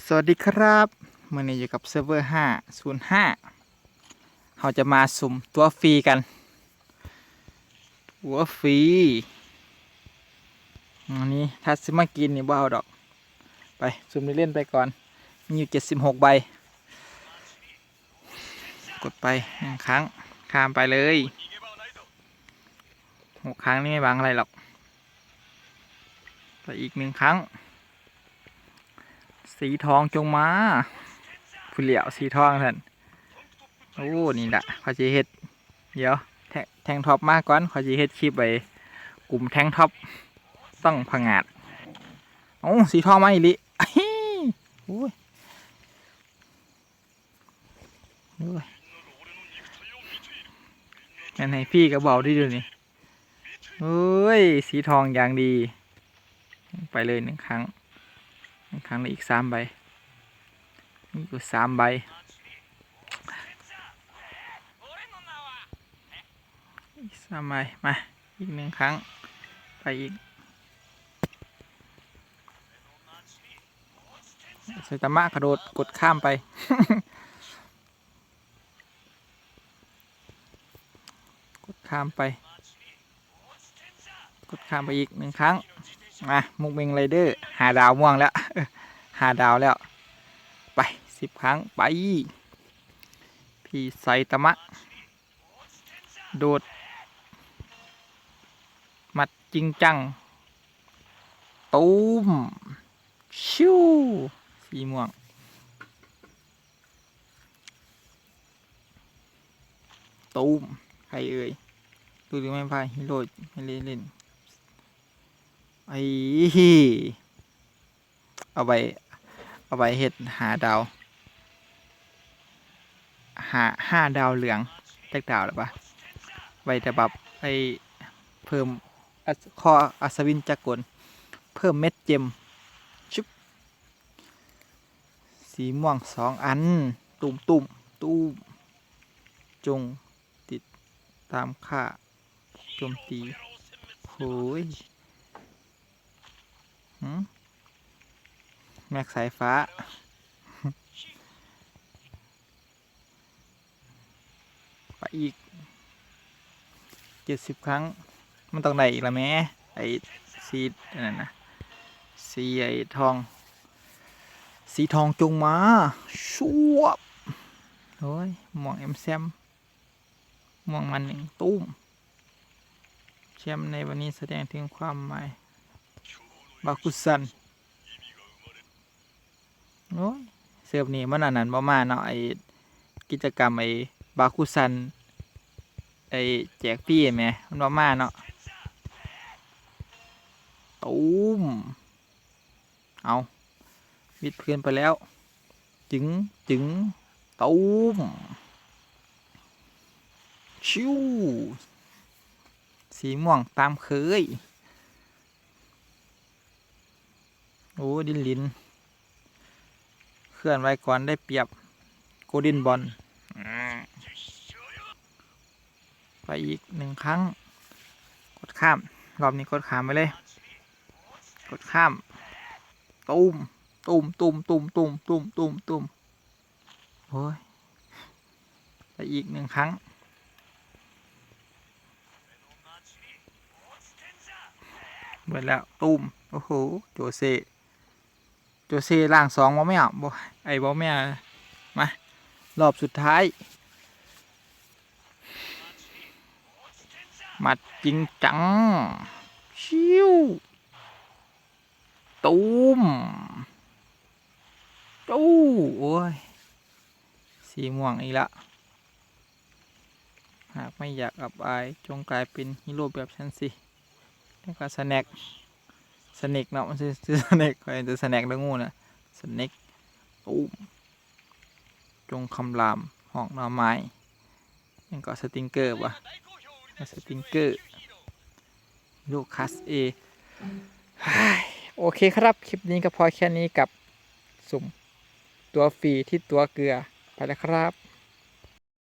สวัสดีครับมื่อนี้อยู่กับเซิร์ฟเวอร์ห้าศูนย์ห้าเราจะมาสุ่มตัวฟรีกัน ตัวฟรีอันนี้ถ้าซื้อมากินนี่บ่เอาดอก ไปสุ่มเล่นไปก่อน มีอยู่เจ็ดสิบหกใบ กดไปหนึ่งครั้ง ข้ามไปเลยหกครั้งนี่ไม่บังอะไรหรอก ไปอีกหนึ่งครั้ง สีทองจงมาผู้เหลียวสีทองท่านโอ้นี่แหละขอจีเฮ็ดเดี๋ยวแทแทงท็อปมากก่อนขอจีเฮ็ดคลิปไปกลุ่มแทงท็อปต้องพังงาดโอ้สีทองมาอีลิอะฮิโอ้ยโอ้ยงั้นให้พี่กระเบาดิดูนี่โอ้ย สีทองอย่างดี ไปเลยหนึ่งครั้ง ครั้งละอีกสามใบนี่ก็สามใบสามใบมาอีกหนึ่งครั้งไปอีกใส่ตามะกระโดดกดข้ามไป กดข้ามไป กดข้ามไปอีกหนึ่งครั้ง มามุกเมงไรเดอร์หาดาวม่วงแล้วหาดาวแล้ว ไปสิบครั้งไป พี่ไซตมะ โดด มัดจริงจัง ตูม ชิวสีม่วงตูม ใครเอ่ยดูดิไม่พายฮิโร่ไม่เล่นเล่น ไอ้เอาไปเอาไปเห็ดหาดาว หาห้าดาวเหลืองแตกดาวหรือปะไว้แต่แบบไอเพิ่มอัศคออัศวินจักรกลเพิ่มเม็ดเจมชุบสีม่วงสองอัน ตุ่มตุ่มตุ่มจงติดตามค่าโจมตีโหย แม็กสายฟ้า ไปอีกเจ็ดสิบครั้ง มันต้องได้อีกละแม่ไอ้สีนั่นนะสีไอ้ทอง สีทองจงมาชวบโอ้ยหมองเอ็มแซมหมองมันหนึ่งตุ้มแชมป์ในวันนี้แสดงถึงความหมาย บาคุซันโอ้เสิร์ฟนี่มันอันนั้นบ่มาเนาะไอกิจกรรมไอบาคุซันไอแจกพี่แหมมันบ่มาเนาะตูมเอาวิดเพื่อนไปแล้ว จึงจึงตูมชิวสีม่วงตามเคย โอ้ดินลิน เคลื่อนไว้ก่อนได้เปรียบโกดินบอลไปอีกหนึ่งครั้ง กดข้าม รอบนี้กดข้ามไปเลย กดข้ามตูมตูมตูมตูมตูมตูมตูมตูมโอ้ยไปอีกหนึ่งครั้งเบิดแล้วตูมโอ้โห โจเซ โจเซล่างสองบ่ไม่เอาบ่ไอ้บ่แม่มารอบสุดท้าย มัดจริงจัง ชิวตูมตู้โอ้ย สีม่วงอีกละหากไม่อยากอับอาย จงกลายเป็นฮีโร่แบบฉันสิแล้วก็สแน็ค สเน็กเนาะมันชื่อสเน็กใครจะสแน็กแล้วงูนะสเน็กตูมจงคำรามหอกหน่อไม้ยังก็สติงเกอร์วะสติงเกอร์ลูกคัสเอโอเคครับคลิปนี้ก็พอแค่นี้กับสุ่มตัวฟรีที่ตัวเกลือไปแล้วครับ